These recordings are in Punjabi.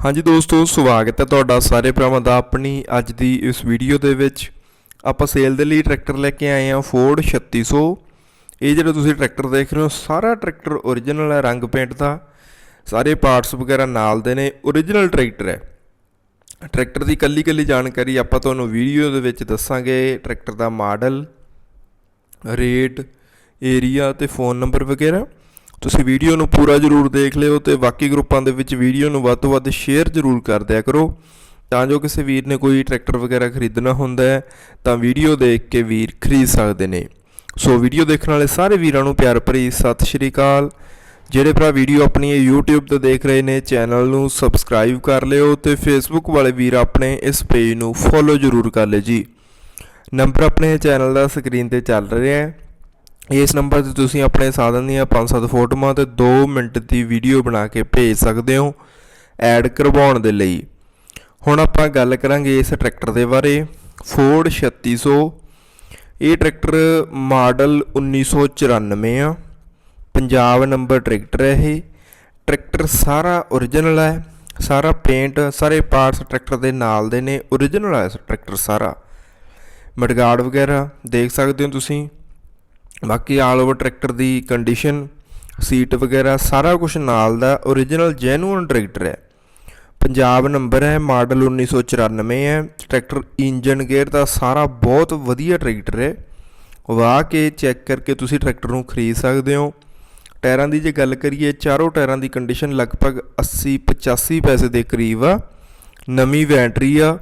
ਹਾਂਜੀ ਦੋਸਤੋ, ਸਵਾਗਤ ਹੈ ਤੁਹਾਡਾ ਸਾਰੇ ਭਰਾਵਾਂ ਦਾ ਆਪਣੀ ਅੱਜ ਦੀ ਇਸ ਵੀਡੀਓ ਦੇ ਵਿੱਚ। ਆਪਾਂ ਸੇਲ ਦੇ ਲਈ ਟਰੈਕਟਰ ਲੈ ਕੇ ਆਏ ਹਾਂ ਫੋਰਡ 3600 ਇਹ ਜਿਹੜਾ ਤੁਸੀਂ ਟਰੈਕਟਰ ਦੇਖ ਰਹੇ ਹੋ, ਸਾਰਾ ਟਰੈਕਟਰ ਓਰੀਜਨਲ ਹੈ, ਰੰਗ ਪੇਂਟ ਦਾ। ਸਾਰੇ ਪਾਰਟਸ ਵਗੈਰਾ ਨਾਲ ਦੇ ਨੇ ਓਰੀਜਨਲ ਟਰੈਕਟਰ ਹੈ। ਟਰੈਕਟਰ ਦੀ ਕੱਲੀ ਕੱਲੀ ਜਾਣਕਾਰੀ ਆਪਾਂ ਤੁਹਾਨੂੰ ਵੀਡੀਓ ਦੇ ਵਿੱਚ ਦੱਸਾਂਗੇ ਟਰੈਕਟਰ ਦਾ ਮਾਡਲ ਰੇਟ ਏਰੀਆ ਤੇ ਫੋਨ ਨੰਬਰ ਵਗੈਰਾ। ਤੁਸੀਂ ਵੀਡੀਓ ਨੂੰ ਪੂਰਾ ਜ਼ਰੂਰ ਦੇਖ ਲਿਓ ਤੇ ਬਾਕੀ ਗਰੁੱਪਾਂ ਦੇ ਵਿੱਚ ਵੀਡੀਓ ਨੂੰ ਵੱਧ ਤੋਂ ਵੱਧ ਸ਼ੇਅਰ ਜ਼ਰੂਰ ਕਰ ਦਿਆ ਕਰੋ। ਤਾਂ ਜੋ ਕਿਸੇ ਵੀਰ ਨੇ ਕੋਈ ਟਰੈਕਟਰ ਵਗੈਰਾ ਖਰੀਦਣਾ ਹੁੰਦਾ ਹੈ, ਤਾਂ ਵੀਡੀਓ ਦੇਖ ਕੇ ਵੀਰ ਖਰੀਦ ਸਕਦੇ ਨੇ। ਸੋ ਵੀਡੀਓ ਦੇਖਣ ਵਾਲੇ ਸਾਰੇ ਵੀਰਾਂ ਨੂੰ ਪਿਆਰ ਭਰੀ ਸਤਿ ਸ਼੍ਰੀ ਅਕਾਲ। ਜਿਹੜੇ ਭਰਾ ਵੀਡੀਓ ਆਪਣੀ ਇਹ YouTube ਤੇ ਦੇਖ ਰਹੇ ਨੇ, ਚੈਨਲ ਨੂੰ ਸਬਸਕ੍ਰਾਈਬ ਕਰ ਲਿਓ ਤੇ Facebook ਵਾਲੇ ਵੀਰ ਆਪਣੇ ਇਸ ਪੇਜ ਨੂੰ ਫੋਲੋ ਜ਼ਰੂਰ ਕਰ ਲਿਓ ਜੀ। ਨੰਬਰ ਆਪਣੇ ਚੈਨਲ ਦਾ ਸਕਰੀਨ ਤੇ ਚੱਲ ਰਿਹਾ ਹੈ। ਇਸ ਨੰਬਰ ਤੇ ਤੁਸੀਂ ਆਪਣੇ ਸਾਧਨ ਦੀਆਂ 5-7 ਫੋਟੋਆਂ ਤੇ 2 ਮਿੰਟ ਦੀ ਵੀਡੀਓ ਬਣਾ ਕੇ ਭੇਜ ਸਕਦੇ ਹੋ ਐਡ ਕਰਵਾਉਣ ਦੇ ਲਈ। ਹੁਣ ਆਪਾਂ ਗੱਲ ਕਰਾਂਗੇ ਇਸ ਟਰੈਕਟਰ ਦੇ ਬਾਰੇ। ਫੋਰਡ 3600 ਇਹ ਟਰੈਕਟਰ ਮਾਡਲ 1994 ਆ। ਪੰਜਾਬ ਨੰਬਰ ਟਰੈਕਟਰ ਹੈ ਇਹ। ਟਰੈਕਟਰ ਸਾਰਾ ਓਰੀਜਨਲ ਹੈ। ਸਾਰਾ ਪੇਂਟ ਸਾਰੇ ਪਾਰਟਸ ਟਰੈਕਟਰ ਦੇ ਨਾਲ ਦੇ ਨੇ। ਓਰੀਜਨਲ ਹੈ ਟਰੈਕਟਰ ਸਾਰਾ। ਮਡਗਾਰਡ ਵਗੈਰਾ ਦੇਖ ਸਕਦੇ ਹੋ ਤੁਸੀਂ। ਬਾਕੀ ਆਲ ਓਵਰ ਟਰੈਕਟਰ ਦੀ ਕੰਡੀਸ਼ਨ ਸੀਟ ਵਗੈਰਾ, ਸਾਰਾ ਕੁਝ ਨਾਲ ਦਾ origignal ਜੈਨੂਇਨ ਟਰੈਕਟਰ ਹੈ। ਪੰਜਾਬ ਨੰਬਰ ਹੈ ਮਾਡਲ 1994 ਹੈ। ਟਰੈਕਟਰ ਇੰਜਨ ਗੇਅਰ ਦਾ ਸਾਰਾ ਬਹੁਤ ਵਧੀਆ ਟਰੈਕਟਰ ਹੈ। ਵਾਹ ਕੇ ਚੈੱਕ ਕਰਕੇ ਤੁਸੀਂ ਟਰੈਕਟਰ ਨੂੰ ਖਰੀਦ ਸਕਦੇ ਹੋ। ਟਾਇਰਾਂ ਦੀ ਜੇ ਗੱਲ ਕਰੀਏ, ਚਾਰੋਂ ਟਾਇਰਾਂ ਦੀ ਕੰਡੀਸ਼ਨ ਲਗਭਗ 80 85 ਪੈਸੇ ਦੇ ਕਰੀਬ ਆ। ਨਵੀਂ ਬੈਟਰੀ ਆ।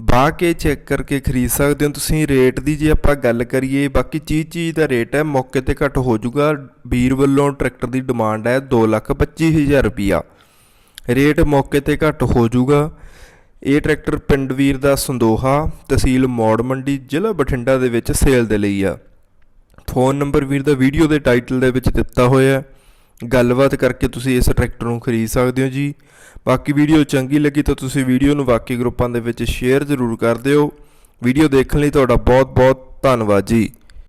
ਬਾਹ ਕੇ ਚੈੱਕ ਕਰਕੇ ਖਰੀਦ ਸਕਦੇ ਹੋ। ਤੁਸੀਂ ਰੇਟ ਦੀ ਜੇ ਆਪਾਂ ਗੱਲ ਕਰੀਏ, ਬਾਕੀ ਚੀਜ਼ ਚੀਜ਼ ਦਾ ਰੇਟ ਹੈ, ਮੌਕੇ ਤੇ ਘੱਟ ਹੋ ਜਾਊਗਾ। ਵੀਰ ਵੱਲੋਂ ਟਰੈਕਟਰ ਦੀ ਡਿਮਾਂਡ ਹੈ 225000 ਰੁਪਿਆ ਰੇਟ ਮੌਕੇ ਤੇ ਘੱਟ ਹੋ ਜਾਊਗਾ। ਇਹ ਟਰੈਕਟਰ ਪਿੰਡ ਵੀਰ ਦਾ ਸੰਦੋਹਾ, ਤਹਿਸੀਲ ਮੌੜ ਮੰਡੀ, ਜ਼ਿਲ੍ਹਾ ਬਠਿੰਡਾ ਦੇ ਵਿੱਚ ਸੇਲ ਦੇ ਲਈ ਆ। ਫੋਨ ਨੰਬਰ ਵੀਰ ਦਾ ਵੀਡੀਓ ਦੇ ਟਾਈਟਲ ਦੇ ਵਿੱਚ ਦਿੱਤਾ ਹੋਇਆ ਹੈ। ਗੱਲਬਾਤ ਕਰਕੇ ਤੁਸੀਂ ਇਸ ਟਰੈਕਟਰ ਨੂੰ ਖਰੀਦ ਸਕਦੇ ਹੋ ਜੀ। ਬਾਕੀ ਵੀਡੀਓ ਚੰਗੀ ਲੱਗੀ ਤਾਂ ਤੁਸੀਂ ਵੀਡੀਓ ਨੂੰ ਬਾਕੀ ਗਰੁੱਪਾਂ ਦੇ ਵਿੱਚ ਸ਼ੇਅਰ ਜ਼ਰੂਰ ਕਰ ਦਿਓ। ਵੀਡੀਓ ਦੇਖਣ ਲਈ ਤੁਹਾਡਾ ਬਹੁਤ ਬਹੁਤ ਧੰਨਵਾਦ ਜੀ।